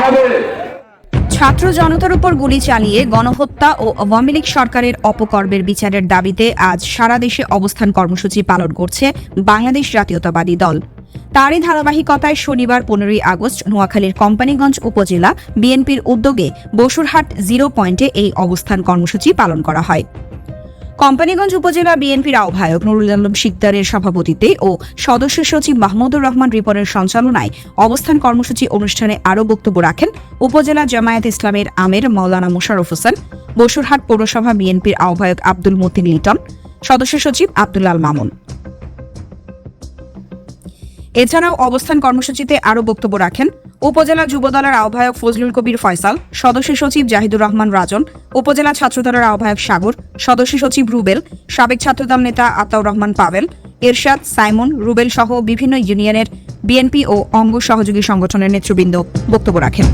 হবে। ছাত্র জনতার উপর গুলি চালিয়ে গণহত্যা ও আওয়ামী লীগ সরকারের অপকর্মের বিচারের দাবিতে আজ সারা দেশে অবস্থান কর্মসূচি পালন করছে বাংলাদেশ জাতীয়তাবাদী দল। তারই ধারাবাহিকতায় শনিবার পনেরোই আগস্ট নোয়াখালীর কোম্পানিগঞ্জ উপজেলা বিএনপির উদ্যোগে বসুরহাট জিরো পয়েন্টে এই অবস্থান কর্মসূচি পালন করা হয়। কোম্পানিগঞ্জ উপজেলা বিএনপির আহ্বায়ক নুরুল আলম শিকদারের সভাপতিত্বে ও সদস্য সচিব মাহমুদুর রহমান রিপনের সঞ্চালনায় অবস্থান কর্মসূচি অনুষ্ঠানে আরও বক্তব্য রাখেন উপজেলা জামায়াত ইসলামের আমের মৌলানা মোশাররফ হোসেন, বসুরহাট পৌরসভা বিএনপির আহ্বায়ক আব্দুল মতিন লিটন, সদস্য সচিব আব্দুল্লাল মামুন। এছাড়াও অবস্থান কর্মসূচিতে আরও বক্তব্য রাখেন উপজেলা যুবদলের আহ্বায়ক ফজলুল কবির ফয়সাল সদস্য সচিব জাহিদুর রহমান রাজন, উপজেলা ছাত্রদলের আহ্বায়ক সাগর সদস্য সচিব রুবেল, সাবেক ছাত্রদল নেতা আতাউর রহমান পাবেল, এরশাদ, সাইমন, রুবেল সহ বিভিন্ন ইউনিয়নের বিএনপি ও অঙ্গ সহযোগী সংগঠনের নেতৃবৃন্দ বক্তব্য রাখেন।